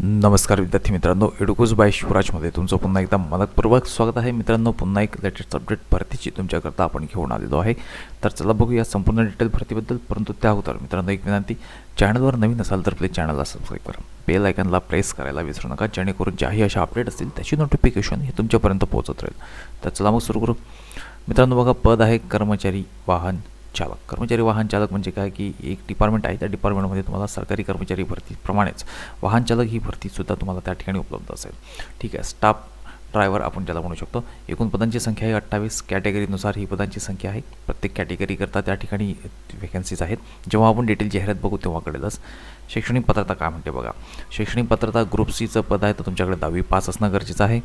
नमस्कार विद्यार्थी मित्रांनो एडुकोज बाय शिवराजमध्ये तुमचं पुन्हा एकदा मनपूर्वक स्वागत आहे. मित्रांनो पुन्हा एक लेटेस्ट अपडेट भरतीची तुमच्याकरता आपण घेऊन आलेलो आहे. तर चला बघूया संपूर्ण डिटेल भरतीबद्दल परंतु त्या अगोदर मित्रांनो एक विनंती चॅनलवर नवीन असाल तर प्लीज चॅनलला सबस्क्राईब करा. बेल आयकनला प्रेस करायला विसरू नका जेणेकरून ज्याही अशा अपडेट असतील त्याची नोटिफिकेशन हे तुमच्यापर्यंत पोहोचत राहील. तर चला मग सुरू करू. मित्रांनो बघा पद आहे कर्मचारी वाहन चालक. कर्मचारी वाहन चालक म्हणजे काय? की एक डिपार्टमेंट आहे त्या डिपार्टमेंटमध्ये तुम्हाला सरकारी कर्मचारी भरतीप्रमाणेच वाहन चालक ही भरतीसुद्धा तुम्हाला त्या ठिकाणी उपलब्ध असेल. ठीक आहे स्टाफ ड्रायव्हर आपण त्याला म्हणू शकतो एकूण पदांची संख्या आहे अठ्ठावीस कॅटेगरीनुसार ही पदांची संख्या आहे. प्रत्येक कॅटेगरीकरता त्या ठिकाणी वेकन्सीज आहेत. जेव्हा आपण डिटेल जाहिरात बघू तेव्हा कळेलच. शैक्षणिक पात्रता काय म्हणते बघा? शैक्षणिक पात्रता ग्रुप सीचं पद आहे तर तुमच्याकडे दहावी पास असणं गरजेचं आहे.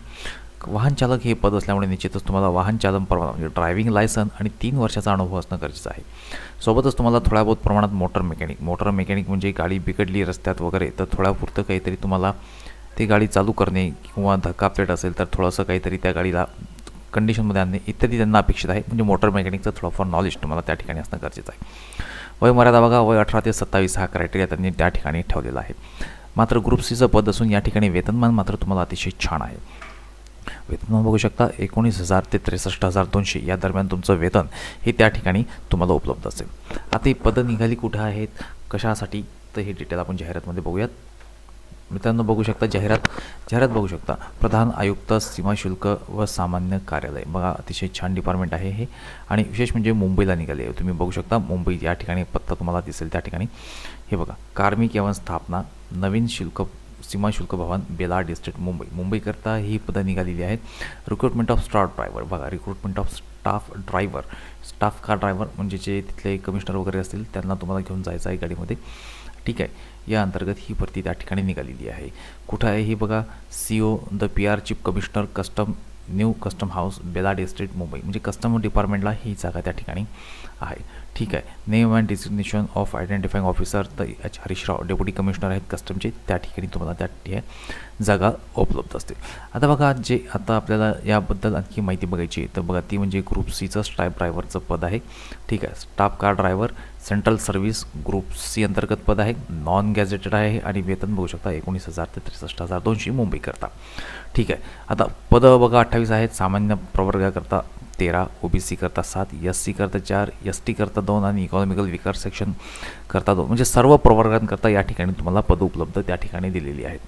वाहनचालक हे पद असल्यामुळे निश्चितच तुम्हाला वाहनचालन परवाना म्हणजे ड्रायव्हिंग लायसन आणि तीन वर्षाचा अनुभव असणं गरजेचं आहे. सोबतच तुम्हाला थोड्या बहुत प्रमाणात मोटर मेकॅनिक मोटर मेकॅनिक म्हणजे गाडी बिघडली रस्त्यात वगैरे तर थोड्यापुरतं काहीतरी तुम्हाला ती गाडी चालू करणे किंवा धक्का प्लेट असेल तर थोडंसं काहीतरी त्या गाडीला कंडिशनमध्ये आणणे इत्यादी त्यांना अपेक्षित आहे. म्हणजे मोटर मेकॅनिकचं थोडंफार नॉलेज तुम्हाला त्या ठिकाणी असणं गरजेचं आहे. वय मर्यादा बघा वय अठरा ते सत्तावीस हा क्रायटेरिया त्यांनी त्या ठिकाणी ठेवलेला आहे. मात्र ग्रुप सीचं पद असून या ठिकाणी वेतनमान मात्र तुम्हाला अतिशय छान आहे. वेतन बघू शकता. एकोणीस हजार ते त्रेसष्ट हजार दोनशे. या दरम्यान तुमचं वेतन हे त्या ठिकाणी तुम्हाला उपलब्ध असेल. आता ही पदं निघाली कुठं आहेत? कशासाठी? तर हे डिटेल आपण जाहिरातमध्ये बघूयात. मित्रांनो बघू शकता जाहिरात. जाहिरात बघू शकता. प्रधान आयुक्त सीमा शुल्क व सामान्य कार्यालय. बघा अतिशय छान डिपार्टमेंट आहे हे. आणि विशेष म्हणजे मुंबईला निघाले. तुम्ही बघू शकता मुंबई या ठिकाणी पत्ता तुम्हाला दिसेल त्या ठिकाणी. हे बघा कार्मिक एवं स्थापना नवीन शुल्क सीमा शुल्क भवन बेलाड डिस्ट्रिक्ट मुंबई. मुंबईकरता ही पदं निघालेली आहेत. रिक्रुटमेंट ऑफ स्टाफ ड्रायव्हर बघा recruitment of staff driver staff car driver म्हणजे जे तिथले कमिशनर वगैरे असतील त्यांना तुम्हाला घेऊन जायचं आहे गाडीमध्ये. ठीक आहे. या अंतर्गत ही भरती त्या ठिकाणी निघालेली आहे. कुठं आहे ही बघा? C O the P R chief commissioner custom new custom house Ballard district Mumbai. म्हणजे कस्टम डिपार्टमेंटला ही जागा त्या ठिकाणी आहे. ठीक आहे. Name and designation of identifying officer तर एच हरीशराव डेप्युटी कमिशनर आहेत कस्टमचे त्या ठिकाणी तुम्हाला त्या जागा उपलब्ध असतील आता बघा जे आता आपल्याला याबद्दल आणखी माहिती बघायची आहे तर बघा ती म्हणजे ग्रुप सीचं स्टाफ ड्रायव्हरचं पद आहे. ठीक आहे. Staff car driver central service group C अंतर्गत पद आहे. नॉन गॅझेटेड आहे आणि वेतन बघू शकता एकोणीस हजार ते त्रेसष्ट हजार दोनशे मुंबईकरता. ठीक आहे. आता पदं बघा अठ्ठावीस आहेत. सामान्य प्रवर्गाकरता तेरा ओ बी सी करता सात एस सी करता चार एस टी करता दोन आणि इकॉनॉमिकल विकार सेक्शन करता दोन. म्हणजे सर्व प्रवर्गांकरता या ठिकाणी तुम्हाला पदं उपलब्ध त्या ठिकाणी दिलेली आहेत.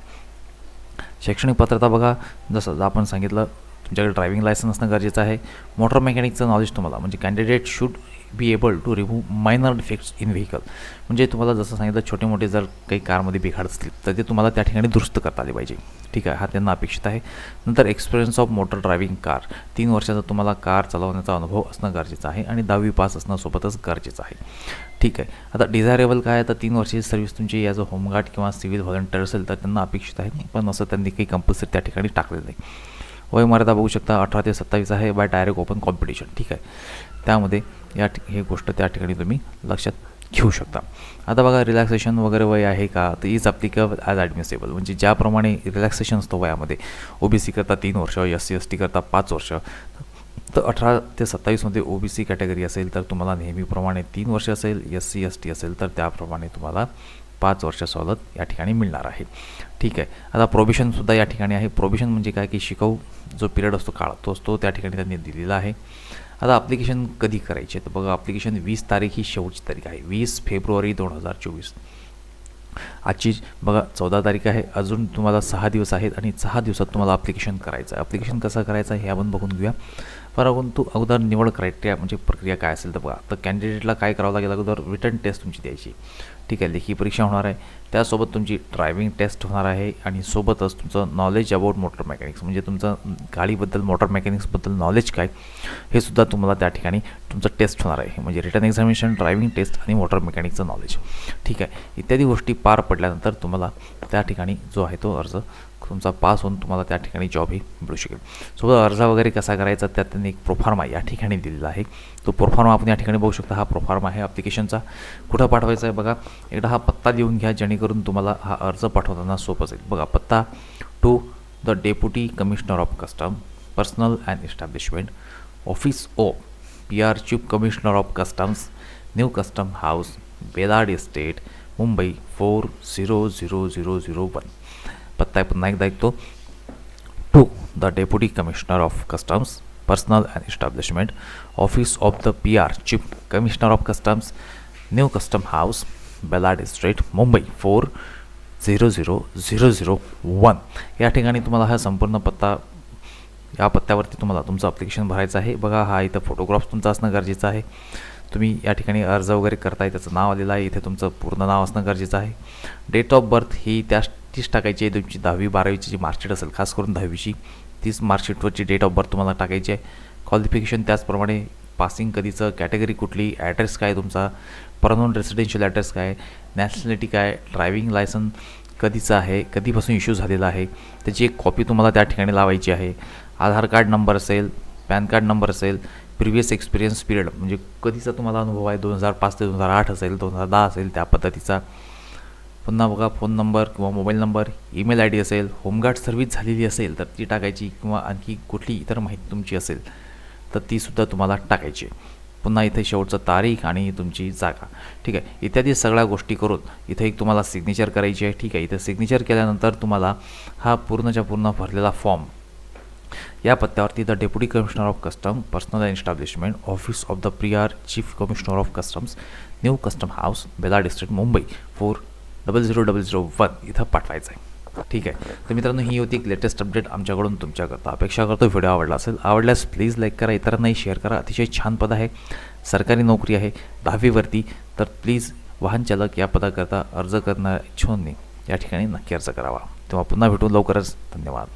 शैक्षणिक पात्रता बघा जसं आपण सांगितलं तुमच्याकडे ड्रायव्हिंग लायसन्स असणं गरजेचं आहे. मोटर मेकॅनिकचं नॉलेज तुम्हाला म्हणजे candidate should be able to remove minor defects in vehicle म्हणजे तुम्हाला जसं सांगितलं छोटे मोठे जर काही कारमध्ये बिघाड असतील तर ते तुम्हाला त्या ठिकाणी दुरुस्त करता आले पाहिजे. ठीक आहे हा त्यांना अपेक्षित आहे. नंतर experience of motor driving car तीन वर्षाचा तुम्हाला कार चालवण्याचा अनुभव असणं गरजेचं आहे आणि दहावी पास असणं सोबतच गरजेचं आहे. ठीक आहे आता डिझायरेबल काय तर तीन वर्षाची सर्व्हिस तुमची ॲज अ होमगार्ड किंवा सिव्हिल व्हॉलंटियर असेल तर त्यांना अपेक्षित आहे पण असं त्यांनी काही कंपल्सरी त्या ठिकाणी टाकलेलं नाही. वयमर्यादा बघू शकता अठरा ते सत्तावीस आहे बाय डायरेक्ट ओपन कॉम्पिटिशन ठीक आहे? त्यामध्ये या हे गोष्ट त्या ठिकाणी तुम्ही लक्षात घेऊ शकता. आता बघा रिलॅक्सेशन वगैरे वय आहे का? तर इज अप्लिकेबल ॲज ॲडमिसेबल म्हणजे ज्याप्रमाणे रिलॅक्सेशन असतो वयामध्ये ओ बी सी करता तीन वर्ष एस सी एस टी करता पाच वर्ष तर अठरा ते सत्तावीसमध्ये ओ बी सी कॅटेगरी असेल तर तुम्हाला नेहमीप्रमाणे तीन वर्ष असेल एस सी एस टी असेल तर त्याप्रमाणे तुम्हाला पाच वर्ष सवलत या ठिकाणी मिळणार आहे. ठीक आहे. आता प्रोबिशनसुद्धा या ठिकाणी आहे. प्रोबिशन म्हणजे काय की शिकवू जो पिरियड असतो काळ तो असतो त्या ठिकाणी त्यांनी दिलेला आहे. आता ॲप्लिकेशन कधी करायचे? तर बघा ॲप्लिकेशन वीस तारीख ही शेवटची तारीख आहे. वीस फेब्रुवारी दोन हजार चोवीस. आजची बघा चौदा तारीख आहे. अजून तुम्हाला सहा दिवस आहेत आणि सहा दिवसात तुम्हाला ॲप्लिकेशन करायचं आहे. ॲप्लिकेशन कसं करायचं हे आपण बघून घेऊया. परंतु अगोदर निवड क्रायटेरिया म्हणजे प्रक्रिया काय असेल तर बघा. तर कॅन्डिडेटला काय करावं लागेल? अगोदर रिटर्न टेस्ट तुमची द्यायची. ठीक आहे लेखी परीक्षा होणार आहे. त्यासोबत तुमची ड्रायव्हिंग टेस्ट होणार आहे आणि सोबतच तुमचं नॉलेज अबाउट मोटर मेकॅनिक्स म्हणजे तुमचं गाडीबद्दल मोटर मेकॅनिक्सबद्दल नॉलेज काय हे सुद्धा तुम्हाला त्या ठिकाणी तुमचं टेस्ट होणार आहे. म्हणजे रिटर्न एक्झामिनेशन ड्रायव्हिंग टेस्ट आणि मोटर मेकॅनिकचं नॉलेज ठीक आहे इत्यादी गोष्टी पार पडल्यानंतर तुम्हाला त्या ठिकाणी जो आहे तो अर्ज तुमचा पास होऊन तुम्हाला त्या ठिकाणी जॉबही मिळू शकेल. सोबत अर्ज वगैरे कसा करायचा त्यात त्यांनी एक प्रोफार्मा या ठिकाणी दिलेला आहे. तो प्रोफार्मा आपण या ठिकाणी बघू शकता. हा प्रोफार्मा आहे ॲप्लिकेशनचा कुठं पाठवायचा आहे बघा. एकदा हा पत्ता लिहून घ्या, जेणेकरून तुम्हाला हा अर्ज़ पाठवताना सोपं जाईल. बघा, पत्ता to the deputy commissioner of custom personal and establishment office O P R chief commissioner of customs new custom house Ballard estate Mumbai four zero zero zero zero one पत्ता आहे, पुन्हा एकदा ऐकतो. To the deputy commissioner of customs personal and establishment office of the P R chief commissioner of customs new custom house Ballard street Mumbai four zero zero zero zero one या ठिकाणी तुम्हाला हा संपूर्ण पत्ता या पत्त्यावरती तुम्हाला तुमचं अप्लिकेशन भरायचं आहे. बघा हा इथं फोटोग्राफ तुमचा असणं गरजेचं आहे. तुम्ही या ठिकाणी अर्ज वगैरे करताय त्याचं नाव आलेलं आहे. इथे तुमचं पूर्ण नाव असणं गरजेचं आहे. डेट ऑफ बर्थ ही त्याच तीच टाकायची आहे. तुमची दहावी बारावीची जी मार्कशीट असेल खास करून दहावीची तीच मार्कशीटवरची डेट ऑफ बर्थ तुम्हाला टाकायची आहे. क्वालिफिकेशन त्याचप्रमाणे पासिंग कधीचं कॅटेगरी कुठली ॲड्रेस काय तुमचा परमनंट रेसिडेन्शियल ॲड्रेस काय नॅशनॅलिटी काय ड्रायविंग लायसन कधीचं आहे कधीपासून इश्यू झालेला आहे त्याची एक कॉपी तुम्हाला त्या ठिकाणी लावायची आहे. आधार कार्ड नंबर असेल पॅन कार्ड नंबर असेल प्रिव्हियस एक्सपिरियन्स पिरियड म्हणजे कधीचा तुम्हाला अनुभव आहे दोन हजार पाच ते दोन हजार आठ असेल दोन हजार दहा असेल त्या पद्धतीचा. पुन्हा बघा फोन नंबर किंवा mobile number email I D असेल होमगार्ड सर्व्हिस झालेली असेल तर ती टाकायची किंवा आणखी कुठली इतर माहिती तुमची असेल. तर तीसुद्धा तुम्हाला टाकायची. पुन्हा इथे शेवटचं तारीख आणि तुमची जागा. ठीक आहे? इत्यादी सगळ्या गोष्टी करून इथे एक तुम्हाला सिग्नेचर करायची आहे. ठीक आहे? इथे सिग्नेचर केल्यानंतर तुम्हाला हा पूर्णच्या पूर्ण भरलेला फॉर्म या पत्त्यावरती the deputy commissioner of custom personal and establishment office of the prior chief commissioner of customs new custom house Ballard district Mumbai four double zero double zero one इथं पाठवायचं आहे. ठीक आहे. तर मित्रांनो ही होती एक लेटेस्ट अपडेट आमच्याकडून तुमच्याकरता. अपेक्षा करतो व्हिडिओ आवडला असेल आवडल्यास प्लीज लाईक करा इतरांनाही शेअर करा. अतिशय छान पद आहे. सरकारी नोकरी आहे दहावीवरती. तर प्लीज वाहन चालक या पदाकरता अर्ज करणार इच्छुकांनी या ठिकाणी नक्की अर्ज करावा. तेव्हा पुन्हा भेटू लवकरच. धन्यवाद.